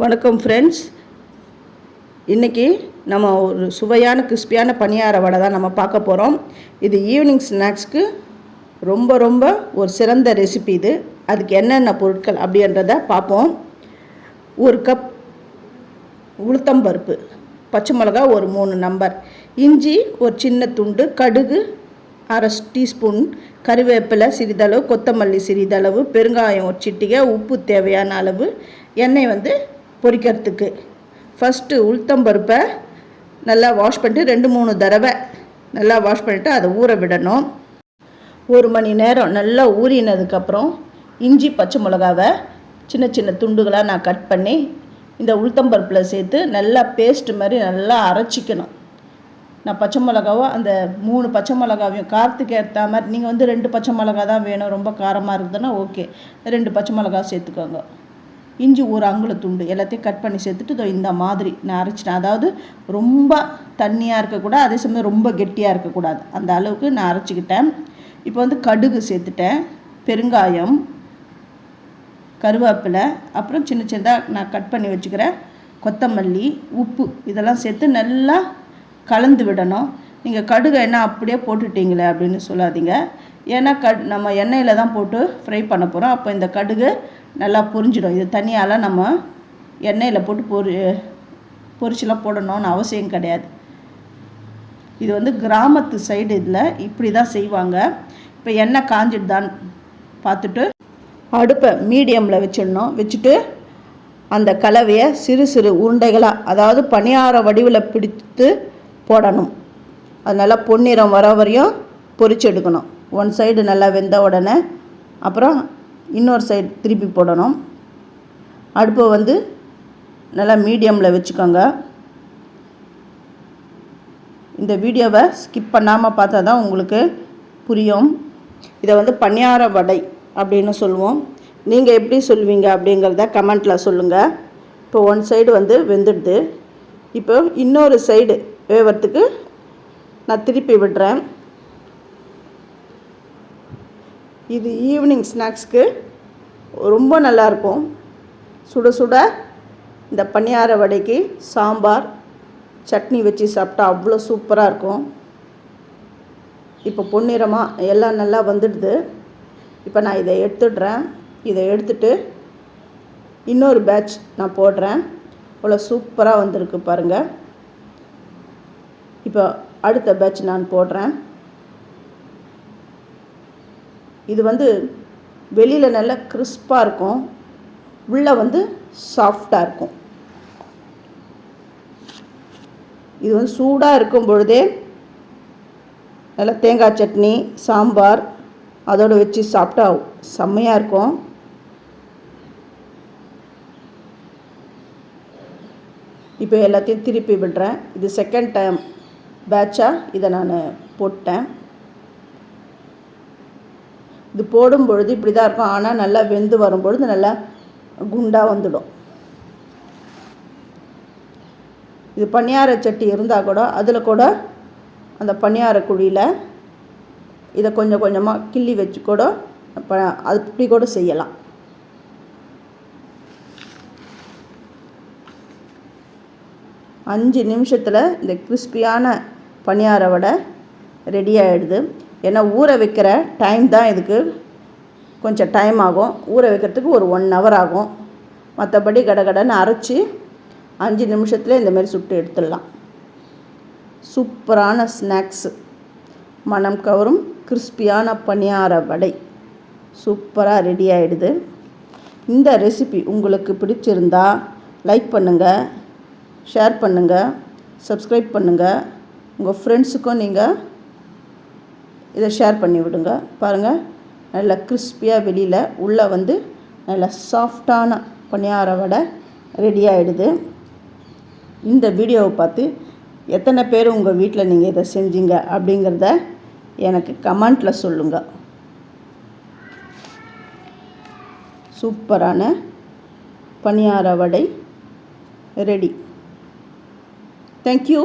வணக்கம் ஃப்ரெண்ட்ஸ் இன்றைக்கி நம்ம ஒரு சுவையான கிறிஸ்பியான பணியார வடை தான் நம்ம பார்க்க போகிறோம் இது ஈவினிங் ஸ்நாக்ஸ்க்கு ரொம்ப ரொம்ப ஒரு சிறந்த ரெசிபி இது. அதுக்கு என்னென்ன பொருட்கள் அப்படின்றத பார்ப்போம். ஒரு கப் உளுத்தம்பருப்பு பச்சை மிளகா ஒரு மூணு நம்பர் இஞ்சி ஒரு சின்ன துண்டு கடுகு அரை டீஸ்பூன் கருவேப்பிலை சிறிதளவு கொத்தமல்லி சிறிதளவு பெருங்காயம் ஒரு சிட்டிகை உப்பு தேவையான அளவு எண்ணெய் வந்து பொரிக்கிறதுக்கு ஃபஸ்ட்டு உளுத்தம்பருப்பை நல்லா வாஷ் பண்ணிட்டு ரெண்டு மூணு தடவை நல்லா வாஷ் பண்ணிவிட்டு அதை ஊற விடணும். ஒரு மணி நேரம் நல்லா ஊறினதுக்கப்புறம் இஞ்சி பச்சை மிளகாவை சின்ன சின்ன துண்டுகளாக நான் கட் பண்ணி இந்த உளுத்தம்பருப்பில் சேர்த்து நல்லா பேஸ்ட் மாதிரி நல்லா அரைச்சிக்கணும். நான் பச்சை மிளகாவோ அந்த மூணு பச்சை மிளகாவையும் காரத்துக்கு ஏற்ற மாதிரி நீங்கள் வந்து ரெண்டு பச்சை மிளகா தான் வேணும் ரொம்ப காரமாக இருக்குதுன்னா ஓகே ரெண்டு பச்சை மிளகா சேர்த்துக்கோங்க. இஞ்சி ஒரு அங்குல துண்டு எல்லாத்தையும் கட் பண்ணி சேர்த்துட்டு இதோ இந்த மாதிரி நான் அரைச்சிட்டேன். அதாவது ரொம்ப தண்ணியாக இருக்கக்கூடாது அதே சமயம் ரொம்ப கெட்டியாக இருக்கக்கூடாது அந்த அளவுக்கு நான் அரைச்சிக்கிட்டேன். இப்போ வந்து கடுகு சேர்த்துட்டேன். பெருங்காயம் கருவேப்பிலை அப்புறம் சின்ன சின்னதாக நான் கட் பண்ணி வச்சுக்கிறேன் கொத்தமல்லி உப்பு இதெல்லாம் சேர்த்து நல்லா கலந்து விடணும். நீங்கள் கடுகு என்ன அப்படியே போட்டுட்டீங்களே அப்படின்னு சொல்லாதீங்க. ஏன்னா கட் நம்ம எண்ணெயில் தான் போட்டு ஃப்ரை பண்ண போகிறோம் அப்போ இந்த கடுகு நல்லா பொரிஞ்சிடும். இது தனியால் நம்ம எண்ணெயில் போட்டு பொரி பொரிச்செலாம் போடணும்னு அவசியம் கிடையாது. இது வந்து கிராமத்து சைடு இதில் இப்படி தான் செய்வாங்க. இப்போ எண்ணெய் காஞ்சிடுதான்னு பார்த்துட்டு அடுப்பை மீடியமில் வச்சிடணும். வச்சுட்டு அந்த கலவையை சிறு சிறு உருண்டைகளாக அதாவது பணியார வடிவில் பிடித்து போடணும். அது நல்லா பொன்னிறம் வர வரையும் பொரிச்சு எடுக்கணும். ஒன் சைடு நல்லா வெந்த உடனே அப்புறம் இன்னொரு சைடு திருப்பி போடணும். அடுப்பை வந்து நல்லா மீடியமில் வச்சுக்கோங்க. இந்த வீடியோவை ஸ்கிப் பண்ணாமல் பார்த்தா தான் உங்களுக்கு புரியும். இதை வந்து பணியார வடை அப்படின்னு சொல்லுவோம். நீங்கள் எப்படி சொல்லுவீங்க அப்படிங்கிறத கமெண்ட்டில் சொல்லுங்கள் இப்போ ஒன் சைடு வந்து வெந்துடுது. இப்போ இன்னொரு சைடு வேவறதுக்கு நான் திருப்பி விடுறேன். இது ஈவினிங் ஸ்நாக்ஸ்க்கு ரொம்ப நல்லாயிருக்கும். சுட சுட இந்த பணியார வடைக்கு சாம்பார் சட்னி வச்சு சாப்பிட்டா அவ்வளோ சூப்பராக இருக்கும். இப்போ பொன்னிறமாக எல்லாம் நல்லா வந்துடுது. இப்போ நான் இதை எடுத்துடுறேன். இதை எடுத்துட்டு இன்னொரு பேட்ச் நான் போடுறேன். அவ்வளோ சூப்பராக வந்திருக்கு பாருங்கள் இப்போ அடுத்த பேட்ச் நான் போடுறேன். இது வந்து வெளியில் நல்லா கிறிஸ்பாக இருக்கும். உள்ளே வந்து சாஃப்டாக இருக்கும். இது வந்து சூடாக இருக்கும் பொழுதே நல்லா தேங்காய் சட்னி சாம்பார் அதோடு வச்சு சாப்பிட்டா செம்மையாக இருக்கும். இப்போ எல்லாத்தையும் திருப்பி விடுறேன். இது செகண்ட் டைம் பேட்சாக இதை நான் போட்டேன். இது போடும் பொழுது இப்படி தான் இருக்கும். ஆனால் நல்லா வெந்து வரும்பொழுது நல்லா குண்டாக வந்துடும். இது பணியார சட்டி இருந்தால் கூட அதில் கூட அந்த பணியார குழியில் இதை கொஞ்சம் கொஞ்சமாக கிள்ளி வச்சு கூட ப அது இப்படி கூட செய்யலாம். அஞ்சு நிமிஷத்தில் இந்த கிறிஸ்பியான பணியார வடை ரெடி ஆகிடுது ஏன்னா ஊற வைக்கிற டைம் தான் இதுக்கு கொஞ்சம் டைம் ஆகும். ஊற வைக்கிறதுக்கு ஒரு ஒன் ஹவர் ஆகும். மற்றபடி கடகடன்னு அரைச்சி அஞ்சு நிமிஷத்தில் இந்தமாரி சுட்டு எடுத்துடலாம். சூப்பரான ஸ்நாக்ஸு மனம் கவரும் கிறிஸ்பியான பணியார வடை. சூப்பராக ரெடி ஆகிடுது இந்த ரெசிபி உங்களுக்கு பிடிச்சிருந்தா லைக் பண்ணுங்கள் ஷேர் பண்ணுங்கள் சப்ஸ்கிரைப் பண்ணுங்கள் உங்கள் ஃப்ரெண்ட்ஸுக்கும் நீங்கள் இதை ஷேர் பண்ணி விடுங்க. பாருங்கள் நல்லா கிறிஸ்பியாக வெளியில் உள்ளே வந்து நல்லா சாஃப்டான பணியார வடை ரெடி ஆகிடுது இந்த வீடியோவை பார்த்து எத்தனை பேர் உங்கள் வீட்டில் நீங்கள் இதை செஞ்சீங்க அப்படிங்கிறத எனக்கு கமெண்ட்டில் சொல்லுங்கள் சூப்பரான பணியார வடை ரெடி தேங்க்யூ